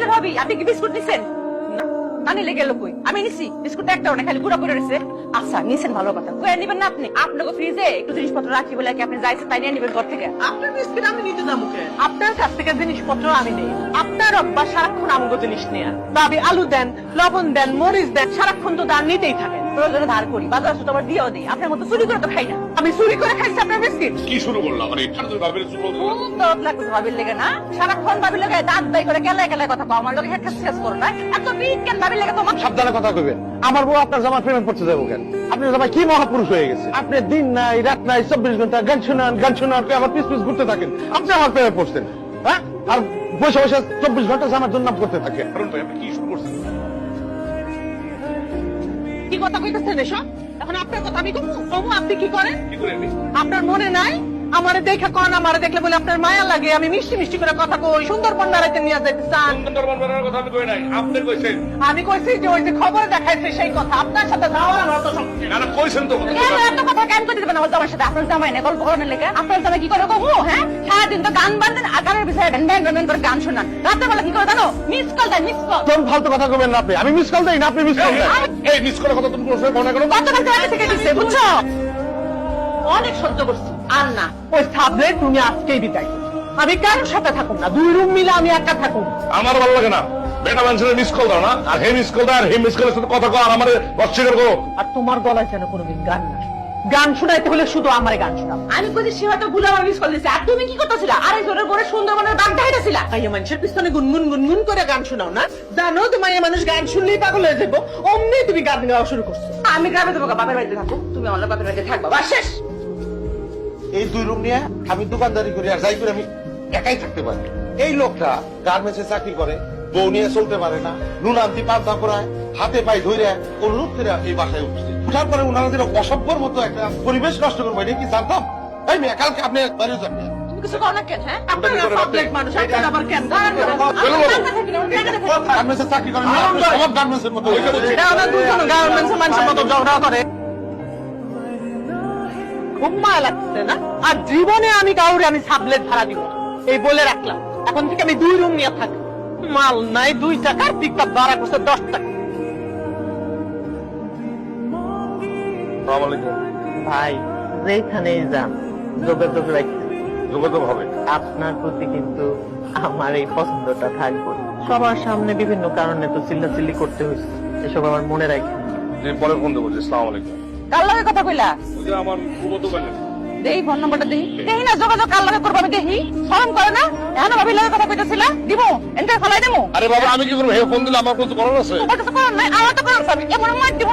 যে ভাবি আপনি কি বিস্কুট নিছেন না না নিলে গেল কই? আমি নিছি। বিস্কুট না খালি গুঁড়া করে রয়েছে আচ্ছা নিছেন ভালো কথা। কই নিবেন না আপনি? আপনাকে ফ্রিজে একটু জিনিসপত্র রাখি বলে কি আপনি যাইছে তাই নিয়ে নিবেন ঘর থেকে? আপনার বিস্কিট আমি নিতে যাব আপনার কাছ থেকে জিনিসপত্র আমি নেই। আপনার অভ্যাস সারাক্ষণ আমগো জিনিস নেয়া। ভাবি আলু দেন লবণ দেন মরিচ দেন সারাক্ষণ তো দান নিতেই থাকেন। প্রয়োজনে ধার করি বাজার আসলে তোমার দিয়েও দিই। আপনার মতো চুরি করে তো খাই না। আমি চুরি করে খাইছি আপনার বিস্কিট। কি শুরু করলাম? মানে এটা ভাবের শুরু করলাম খুব দরদ লাগতেছে ভাবির লেগে না? সারাক্ষণ ভাবির লেগে দাঁত দাই করে কেলায় কেলায় কথা কও। আমার লোকে হেড শেষ করো না। এত বিট কেন ভাবির লেগে তোমার সাবধানে কথা কইবেন। আমার বউ আপনার জামা প্রেমে পড়তে যাব কেন? আপনার জামাই কি মহাপুরুষ হয়ে গেছে? আপনি দিন নাই রাত নাই চব্বিশ ঘণ্টা গান শুনান গান শুনান আপনি আমার পিস পিস ঘুরতে থাকেন। আপনি আমার প্রেমে পড়ছেন হ্যাঁ? আর বসে বসে চব্বিশ ঘণ্টা জামার জন্য করতে থাকে। আপনি কি শুরু করছেন? কি কথা কইতেছেন এসব? এখন আপনার কথা আমি কমু? কমু আপনি কি করেন? আপনার মনে নাই? আমারে দেখা কন আমারে দেখলে বলে আপনার মায়া লাগে আমি মিষ্টি মিষ্টি করে কথা কই সুন্দরবন বেড়াইতে নিয়ে যাইতে চান। সুন্দরবন বেড়ানোর কথা আমি কই নাই আপনি কইছেন। আমি কইছি যে ওই যে খবর দেখাইছে সেই কথা আপনার সাথে যাওয়ার আমার তো শক্তি। না না কইছেন তো কেন এত কথা কেন করতে দেবেন আমার জামার সাথে? আপনার জামাই না গল্প করানোর লেগে। আপনার জামাই কি করে কমু হ্যাঁ? সারাদিন তো গান বান্ধেন আকারের বিষয়ে ব্যান ব্যান ব্যান করে গান শোনান। রাত্রে বেলা কি করে জানো? মিস কল দেন মিস কল। তোর ফালতু কথা কইবেন না আপনি। আমি মিস কল দেই না আপনি মিস কল দেন। এই মিস করার কথা তুমি কোনো সময় মনে করো? গতকাল থেকে দিচ্ছে বুঝছ? অনেক সহ্য করছি। আর না ওই সাবলে তুমি আজকেই বিদায় আমি কারোর সাথে থাকুন না দুই রুম মিলে আমি একা থাকুন আমার ভালো লাগে না। বেটা মানুষের মিস কল দাও না আর হে মিস কল দাও আর হে মিস কলের সাথে কথা কও আর আমার অস্বীকার করো আর তোমার গলায় যেন কোনোদিন গান না গান শোনাইতে হলে শুধু আমার গান শোনাও। আমি কইছি সে হয়তো ভুলে আমার মিস কল দিছে। আর তুমি কি করতেছিলা? আরে জোরের পরে সুন্দরবনের বাগ দেখাইতেছিলা। মাইয়া মানুষের পিছনে গুনগুন গুনগুন করে গান শোনাও না। জানো তো মাইয়া মানুষ গান শুনলেই পাগল হয়ে যাব অমনি তুমি গান গাওয়া শুরু করছ। আমি গ্রামে তোমাকে বাপের বাড়িতে থাকো তুমি আমার বাপের বাড়িতে থাকবা। বাস শেষ। এই দুই রুম নিয়ে আমি দোকানদারি করি আর যাই করে আমি একাই থাকতে পারি। এই লোকটা গার্মেন্টসে চাকরি করে বউ নিয়ে চলতে পারে না নুন আনতি পান্তা করায় হাতে পায়ে ধরে লুট করে এই বাসায় উঠছে উঠার পরে ওনারা যেন অসভ্যর মতো একটা পরিবেশ নষ্ট করব এটা কি জানতাম? এই মেয়ে কালকে আপনি বাড়িও যাবেন কিছু কেন হ্যাঁ? আপনারা পাবলিক মানুষ আপনারা আবার কেন? গান চলো গান? বাবু। গার্মেন্টসে চাকরি করেন সব গার্মেন্টসের মতো। গার্মেন্টসের মানুষের মতো ঝগড়া করে। মায়া লাগছে না আর জীবনে আমি কাউরে আমি সাবলেট ভাড়া দিব। এই বলে রাখলাম এখন থেকে আমি দুই রুম নিয়ে থাকি। মাল নাই দুই টাকার পিক আপ ভাড়া করছে দশ টাকা। ভাই যেখানে যান যোগাযোগ রাখছি যোগাযোগ হবে। আপনার প্রতি কিন্তু আমার এই পছন্দটা থাকবে। সবার সামনে বিভিন্ন কারণে তো চিল্লাচিল্লি করতে হয়েছে এসব আমার মনে রাখি পরে ফোন দেবো। আসসালামু আলাইকুম। কার লগে কথা কইলা? আমার দেই ফোন নম্বরটা দেই দেই না যোগাযোগ কার লগে করব আমি দেখি শরম করে না। এখন ভাবি লগে কথা কইতেছিলা? দিব এনতে ফলাই দেমু। আরে বাবা আমি কি করব? হে ফোন দিলে আমার কোনো করার আছে? তোমার কাছে করার নাই আমার তো করার আছে এমন মার দিব।